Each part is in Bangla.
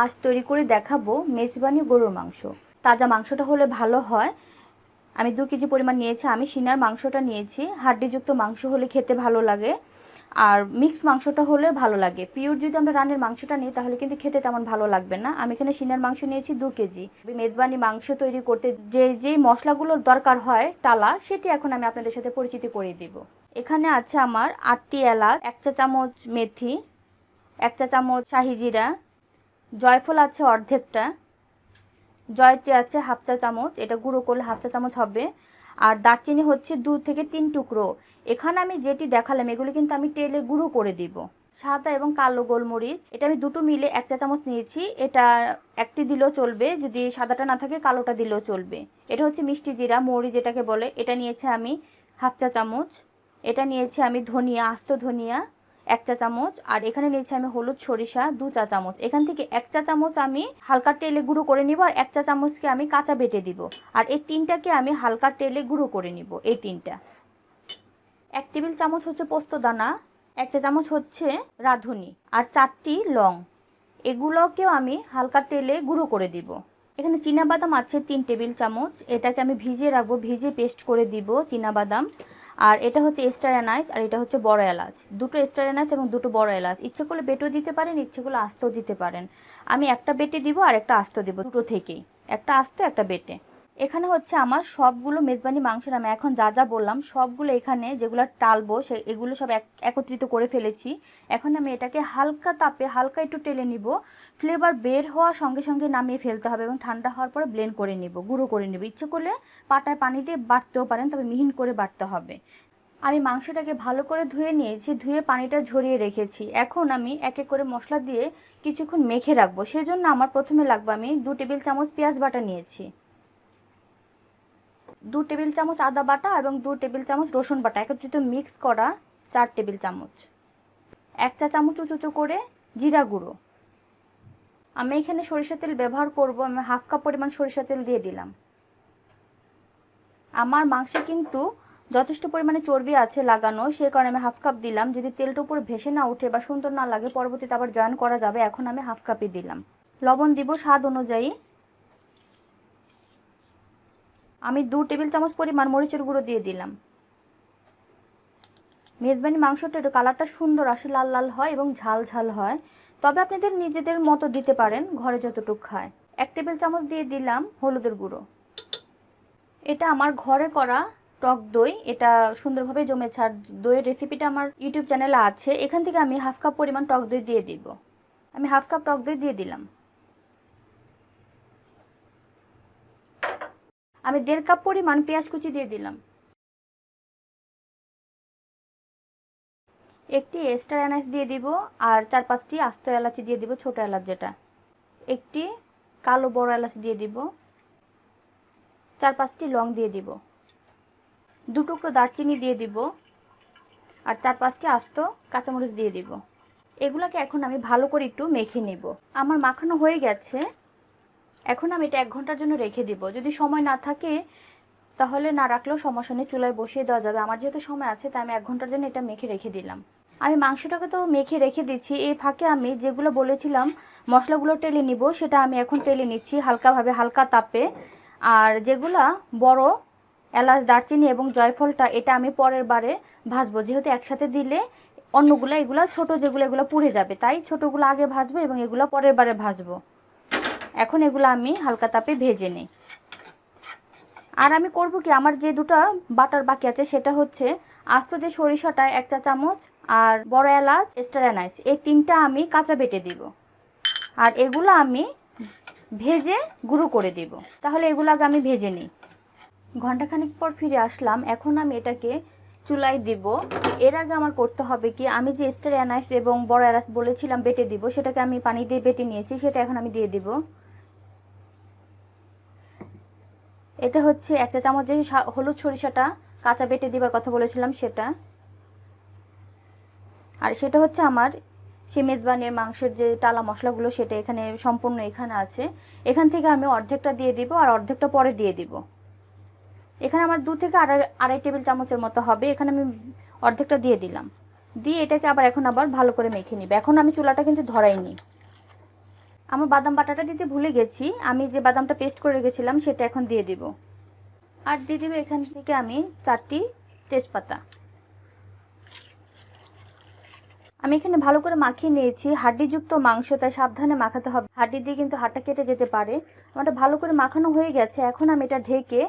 আজ তৈরি করে দেখাবো মেজবানি গরুর মাংস। তাজা মাংসটা হলে ভালো হয়। আমি দু কেজি পরিমাণ নিয়েছি। আমি সিনার মাংসটা নিয়েছি। হাড্ডিযুক্ত মাংস হলে খেতে ভালো লাগে। আর মিক্স মাংসটা হলে ভালো লাগে। পিওর যদি আমরা রানের মাংসটা নিই, তাহলে কিন্তু খেতে তেমন ভালো লাগবে না। আমি এখানে সিনার মাংস নিয়েছি দু কেজি। মেদবানি মাংস তৈরি করতে যে যেই মশলাগুলোর দরকার হয় টালা সেটি এখন আমি আপনাদের সাথে পরিচিতি করে দিব। এখানে আছে আমার আটটি এলাচ, এক চা চামচ মেথি, এক চা চামচ শাহি জিরা জয়ফল আছে অর্ধেকটা, জয়ত্রী আছে হাফ চা চামচ, এটা গুঁড়ো করলে হাফ চা চামচ হবে। আর দারচিনি হচ্ছে দু থেকে তিন টুকরো। এখানে আমি যেটি দেখালাম, এগুলো কিন্তু আমি তেলে গুঁড়ো করে দিব। সাদা এবং কালো গোলমরিচ, এটা আমি দুটো মিলে এক চা চামচ নিয়েছি। এটা একটি দিলেও চলবে, যদি সাদাটা না থাকে কালোটা দিলেও চলবে। এটা হচ্ছে মিষ্টি জিরা, মৌরি যেটাকে বলে, এটা নিয়েছে আমি হাফ চা চামচ। এটা নিয়েছি আমি ধনিয়া, আস্ত ধনিয়া। এক চা চামচ, আর এখানে নিয়েছি আমি হলুদ সরিষা দু চা চামচ। এখান থেকে এক চা চামচ আমি হালকা তেলে গুঁড়ো করে নিব, আর এক চা চামচকে আমি কাঁচা বেটে দিব। আর এই তিনটাকে আমি হালকা তেলে গুঁড়ো করে নিব, এই তিনটা। এক টেবিল চামচ হচ্ছে পোস্ত দানা, এক চা চামচ হচ্ছে রাঁধুনি, আর চারটি লং। এগুলোকেও আমি হালকা তেলে গুঁড়ো করে দিব। এখানে বাদাম আছে তিন টেবিল চামচ, এটাকে আমি ভিজিয়ে রাখব ভিজে পেস্ট করে দিব বাদাম আর এটা হচ্ছে এস্টার এনাইস আর এটা হচ্ছে বড় এলাচ। দুটো এস্টার এনাইস এবং দুটো বড় এলাচ। ইচ্ছে করলে বেটেও দিতে পারেন, ইচ্ছে করলে আস্তও দিতে পারেন। আমি একটা বেটে দিব আর একটা আস্ত দিব, দুটো থেকেই। একটা আস্ত, একটা বেটে। এখানে হচ্ছে আমার সবগুলো মেজবানি মাংসের আমি এখন যা যা বললাম, সবগুলো এখানে যেগুলো টালবো, সে এগুলো সব এক, একত্রিত করে ফেলেছি। এখন আমি এটাকে হালকা তাপে, হালকা একটু টেলে নিব। ফ্লেভার বের হওয়ার সঙ্গে সঙ্গে নামিয়ে ফেলতে হবে এবং ঠান্ডা হওয়ার পরে ব্লেন্ড করে নিব, গুঁড়ো করে নিব। ইচ্ছে করলে পাটায় পানি দিয়ে বাটতেও পারেন, তবে মিহিন করে বাটতে হবে। আমি মাংসটাকে ভালো করে ধুয়ে নিয়েছি, ধুয়ে পানিটা ঝরিয়ে রেখেছি। এখন আমি এক এক করে মশলা দিয়ে কিছুক্ষণ মেখে রাখব। সেজন্য আমার প্রথমে লাগবে আমি দু টেবিল চামচ পেঁয়াজ বাটা নিয়েছি। দু টেবিল চামচ আদা বাটা এবং দু টেবিল চামচ রসুন বাটা একত্রিত মিক্স করা চার টেবিল চামচ। এক চা চামচ উঁচু উঁচু করে জিরা গুঁড়ো। আমি এখানে সরিষা তেল ব্যবহার করব, আমি হাফ কাপ পরিমাণ সরিষা তেল দিয়ে দিলাম। আমার মাংসে কিন্তু যথেষ্ট পরিমাণে চর্বি আছে লাগানো, সে কারণে আমি হাফ কাপ দিলাম। যদি তেলটা উপরে ভেসে না উঠে বা সুন্দর না লাগে, পরবর্তীতে আবার জয়েন করা যাবে। এখন আমি হাফ কাপই দিলাম। লবণ দিব স্বাদ অনুযায়ী। আমি দু টেবিল চামচ পরিমাণ মরিচের গুঁড়ো দিয়ে দিলাম। মেজবানি মাংসটা একটু কালারটা সুন্দর আসে, লাল লাল হয় এবং ঝাল ঝাল হয়। তবে আপনাদের নিজেদের মতো দিতে পারেন ঘরে যতটুকু খায়। এক টেবিল চামচ দিয়ে দিলাম হলুদের গুঁড়ো। এটা আমার ঘরে করা টক দই। এটা সুন্দরভাবে জমেছে আর দইয়ের রেসিপিটা আমার ইউটিউব চ্যানেলে আছে। এখান থেকে আমি হাফ কাপ পরিমাণ টক দই দিয়ে দিব। আমি হাফ কাপ টক দই দিয়ে দিলাম। আমি দেড় কাপ পরিমাণ পেঁয়াজ কুচি দিয়ে দিলাম। একটি এস্টার এনাইস দিয়ে দিব আর চার পাঁচটি আস্ত এলাচি দিয়ে দিব, ছোট এলাচ যেটা। একটি কালো বড় এলাচ দিয়ে দিব। চার পাঁচটি লং দিয়ে দিব। দু টুকরো দারচিনি দিয়ে দিব আর চার পাঁচটি আস্ত কাঁচামরিচ দিয়ে দিব। এগুলোকে এখন আমি ভালো করে একটু মেখে নেব। আমার মাখানো হয়ে গেছে। এখন আমি এটা এক ঘণ্টার জন্য রেখে দিব। যদি সময় না থাকে, তাহলে না রাখলেও সমস্যা নেই, চুলায় বসিয়ে দেওয়া যাবে। আমার যেহেতু সময় আছে, তাই আমি এক ঘণ্টার জন্য এটা মেখে রেখে দিলাম। আমি মাংসটাকে তো মেখে রেখে দিচ্ছি। এই ফাঁকে আমি যেগুলো বলেছিলাম, মশলাগুলো টেলে নিব, সেটা আমি এখন টেলে নিচ্ছি হালকাভাবে, হালকা তাপে। আর যেগুলা বড় এলাচ, দারচিনি এবং জয়ফলটা, এটা আমি পরের বারে ভাজবো। যেহেতু একসাথে দিলে অন্যগুলো, এগুলো ছোট যেগুলো, এগুলো পুড়ে যাবে। তাই ছোটোগুলো আগে ভাজবো এবং এগুলো পরের বারে ভাজবো। এখন এগুলো আমি হালকা তাপে ভেজে নিই। আর আমি করব কি, আমার যে দুটো বাটার বাকি আছে সেটা হচ্ছে আস্ত যে সরিষাটা এক চা চামচ আর বড় এলাচ এস্টার অ্যানাইস এই তিনটা আমি কাঁচা বেটে দিব। আর এগুলো আমি ভেজে গুঁড়ো করে দিব। তাহলে এগুলো আগে আমি ভেজে নিই। ঘন্টাখানিক পর ফিরে আসলাম, এখন আমি এটাকে চুলায় দিব। এর আগে আমার করতে হবে কি, আমি যে স্টার অ্যানাইস এবং বড় এলাচ বলেছিলাম বেটে দিব, সেটাকে আমি পানি দিয়ে বেটে নিয়েছি, সেটা এখন আমি দিয়ে দিব। এটা হচ্ছে এক চা চামচ যে হলুদ সরিষাটা কাঁচা বেটে দিবার কথা বলেছিলাম সেটা। আর সেটা হচ্ছে আমার সেই মেজবানের মাংসের যে টালা মশলাগুলো সেটা এখানে সম্পূর্ণ এখানে আছে। এখান থেকে আমি অর্ধেকটা দিয়ে দিব আর অর্ধেকটা পরে দিয়ে দিব। এখানে আমার দু থেকে আড়াই আড়াই টেবিল চামচের মতো হবে। এখানে আমি অর্ধেকটা দিয়ে দিলাম। দিয়ে এটাকে আবার এখন আবার ভালো করে মেখে নিবে। এখন আমি চুলাটা কিন্তু ধরাইনি। আমার বাদাম বাটাটা দিতে ভুলে গেছি। আমি যে বাদামটা পেস্ট করে রেখেছিলাম, সেটা এখন দিয়ে দিব। আর দিয়ে দিব এখান থেকে আমি চারটি তেজপাতা। আমি এখানে ভালো করে মাখিয়ে নিয়েছি। হাড্ডিযুক্ত মাংস, তাই সাবধানে মাখাতে হবে। হাড্ডি দিয়ে কিন্তু হাটটা কেটে যেতে পারে। আমারটা ভালো করে মাখানো হয়ে গেছে। এখন আমি এটা ঢেকে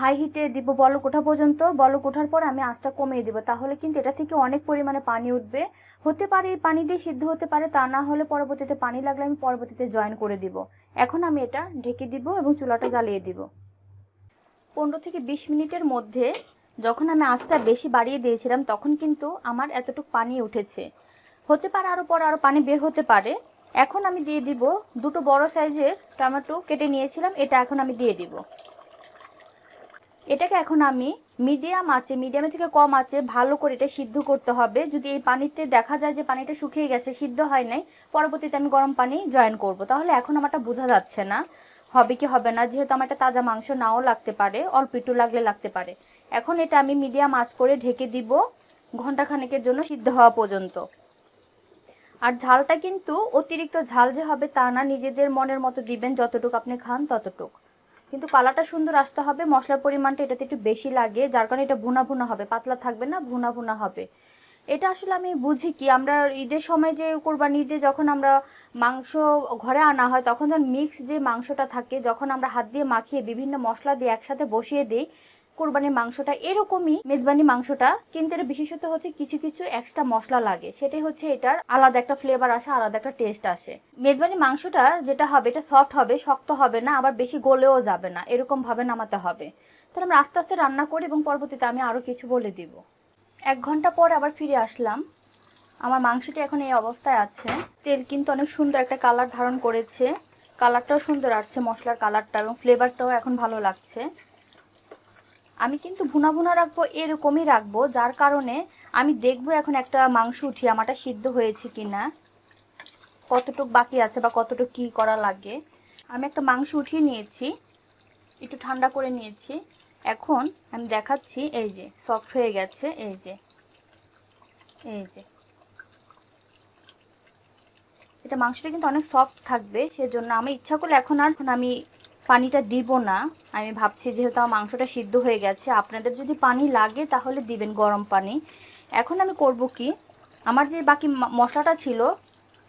হাই হিটে দিব বলক ওঠা পর্যন্ত, বলক ওঠার পর আমি আঁচটা কমিয়ে দিব। তাহলে কিন্তু এটা থেকে অনেক পরিমাণে পানি উঠবে। হতে পারে এই পানি দিয়ে সিদ্ধ হতে পারে, তা না হলে পরবর্তীতে পানি লাগলে আমি পরবর্তীতে জয়েন করে দিব। এখন আমি এটা ঢেকে দিব এবং চুলাটা জ্বালিয়ে দিব। পনেরো থেকে বিশ মিনিটের মধ্যে যখন আমি আঁচটা বেশি বাড়িয়ে দিয়েছিলাম, তখন কিন্তু আমার এতটুকু পানি উঠেছে। হতে পারে আরও পরে আরও পানি বের হতে পারে। এখন আমি দিয়ে দিব দুটো বড় সাইজের টমেটো কেটে নিয়েছিলাম, এটা এখন আমি দিয়ে দিব। এটাকে এখন আমি মিডিয়াম আছে মিডিয়ামে থেকে কম আছে ভালো করে এটা সিদ্ধ করতে হবে। যদি এই পানিতে দেখা যায় যে পানিটা শুকিয়ে গেছে, সিদ্ধ হয় নাই, পরবর্তীতে আমি গরম পানি জয়েন করব। তাহলে এখন আমারটা বোঝা যাচ্ছে না, হবে কি হবে না। যেহেতু আমার একটা তাজা মাংস নাও লাগতে পারে, অল্প একটু লাগলে লাগতে পারে। এখন এটা আমি মিডিয়াম আঁচ করে ঢেকে দিব ঘণ্টা খানেকের জন্য সিদ্ধ হওয়া পর্যন্ত। আর ঝালটা কিন্তু অতিরিক্ত ঝাল যে হবে তা না, নিজেদের মনের মতো দিবেন, যতটুকু আপনি খান ততটুক। কিন্তু কালারটা সুন্দর আসতে হবে, মশলার পরিমাণটা এটাতে একটু বেশি লাগে, যার কারণে এটা ভুনা ভুনা হবে, পাতলা থাকবে না, ভুনা ভুনা হবে। এটা আসলে আমি বুঝি কি, আমরা ঈদের সময় যে কোরবানি ঈদে যখন আমরা মাংস ঘরে আনা হয়, তখন যখন মিক্স যে মাংসটা থাকে, যখন আমরা হাত দিয়ে মাখিয়ে বিভিন্ন মশলা দিয়ে একসাথে বসিয়ে দিই কোরবানির মাংসটা এরকমই মেজবানি মাংসটা, কিন্তু এটা বিশেষত হচ্ছে কিছু কিছু এক্সট্রা মশলা লাগে। সেটাই হচ্ছে এটার আলাদা একটা ফ্লেভার আসে, আলাদা একটা টেস্ট আসে। মেজবানি মাংসটা যেটা হবে, এটা সফট হবে, শক্ত হবে না, আবার বেশি গলেও যাবে না, এরকম ভাবে নামাতে হবে। তাহলে আমরা আস্তে আস্তে রান্না করি এবং পরবর্তীতে আমি আরও কিছু বলে দিব। এক ঘণ্টা পরে আবার ফিরে আসলাম। আমার মাংসটি এখন এই অবস্থায় আছে। তেল কিন্তু অনেক সুন্দর একটা কালার ধারণ করেছে। কালারটাও সুন্দর আসছে, মশলার কালারটা এবং ফ্লেভারটাও এখন ভালো লাগছে। আমি কিন্তু ভুনা ভুনা রাখব, এরকমই রাখব, যার কারণে আমি দেখব এখন একটা মাংস উঠিয়ে আমারটা সিদ্ধ হয়েছে কি না কতটুক বাকি আছে বা কতটুক কী করা লাগে। আমি একটা মাংস উঠিয়ে নিয়েছি, একটু ঠান্ডা করে নিয়েছি, এখন আমি দেখাচ্ছি, এই যে সফট হয়ে গেছে, এই যে এই যে। এটা মাংসটা কিন্তু অনেক সফট থাকবে, সেজন্য আমি ইচ্ছা করলে এখন আর আমি পানিটা দিব না। আমি ভাবছি যেহেতু আমার মাংসটা সিদ্ধ হয়ে গেছে, আপনাদের যদি পানি লাগে তাহলে দিবেন গরম পানি। এখন আমি করব কি? আমার যে বাকি মশলাটা ছিল,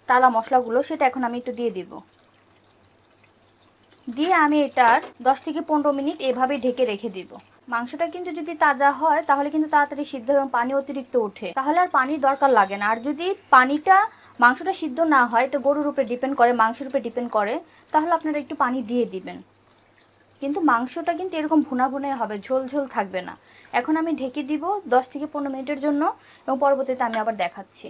টালা মশলাগুলো, সেটা এখন আমি একটু দিয়ে দিব। দিয়ে আমি এটার দশ থেকে পনেরো মিনিট এভাবে ঢেকে রেখে দিব। মাংসটা কিন্তু যদি তাজা হয়, তাহলে কিন্তু তাড়াতাড়ি সিদ্ধ এবং পানি অতিরিক্ত ওঠে। তাহলে আর পানির দরকার লাগে না। আর যদি পানিটা মাংসটা সিদ্ধ না হয় তো গরুর উপরে ডিপেন্ড করে, মাংসের উপরে ডিপেন্ড করে, তাহলে আপনারা একটু পানি দিয়ে দিবেন। কিন্তু মাংসটা কিন্তু এরকম ভুনা ভুনে হবে, ঝোল ঝোল থাকবে না। এখন আমি ঢেকে দিব দশ থেকে পনেরো মিনিটের জন্য এবং পরবর্তীতে আমি আবার দেখাচ্ছি।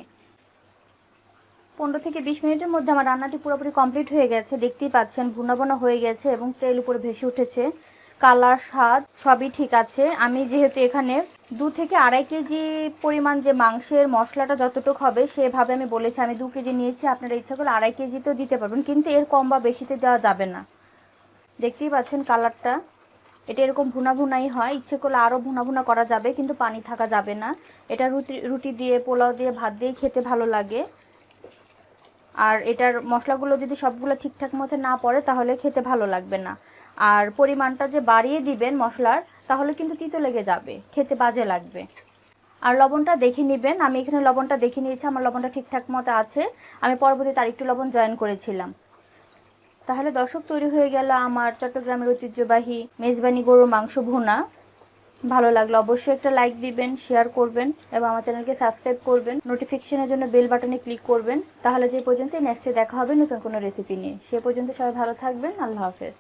পনেরো থেকে বিশ মিনিটের মধ্যে আমার রান্নাটি পুরোপুরি কমপ্লিট হয়ে গেছে, দেখতেই পাচ্ছেন ভুনা ভুনা হয়ে গেছে এবং তেল উপরে ভেসে উঠেছে। কালার, স্বাদ সবই ঠিক আছে। আমি যেহেতু এখানে দু থেকে আড়াই কেজি পরিমাণ যে মাংসের মশলাটা যতটুকু হবে সেভাবে আমি বলেছি, আমি দু কেজি নিয়েছি, আপনারা ইচ্ছা করলে আড়াই কেজিতেও দিতে পারবেন, কিন্তু এর কম বা বেশিতে দেওয়া যাবে না। দেখতেই পাচ্ছেন কালারটা। এটা এরকম ভুনা ভুনাই হয়, ইচ্ছে করলে আরও ভুনা ভুনা করা যাবে, কিন্তু পানি থাকা যাবে না। এটা রুটি রুটি দিয়ে, পোলাও দিয়ে, ভাত দিয়ে খেতে ভালো লাগে। আর এটার মশলাগুলো যদি সবগুলো ঠিকঠাক মতো না পড়ে, তাহলে খেতে ভালো লাগবে না। আর পরিমাণটা যে বাড়িয়ে দিবেন মশলার, তাহলে কিন্তু তিতো লেগে যাবে, খেতে বাজে লাগবে। আর লবণটা দেখে নেবেন, আমি এখানে লবণটা দেখে নিয়েছি, আমার লবণটা ঠিকঠাক মতো আছে, আমি পরবর্তীতে আরেকটু লবণ জয়েন করেছিলাম। তাহলে দর্শক, তৈরি হয়ে গেল আমার চট্টগ্রামের ঐতিহ্যবাহী মেজবানি গরুর মাংস ভুনা। ভালো লাগল অবশ্যই একটা লাইক দিবেন শেয়ার করবেন, এবং আমার চ্যানেলকে সাবস্ক্রাইব করবেন নোটিফিকেশনের জন্য বেল বাটনে ক্লিক করবেন। তাহলে যে পর্যন্ত নেক্সটে দেখা হবে নতুন কোনো রেসিপি নিয়ে, সে পর্যন্ত সবাই ভালো থাকবেন, আল্লাহ হাফেজ।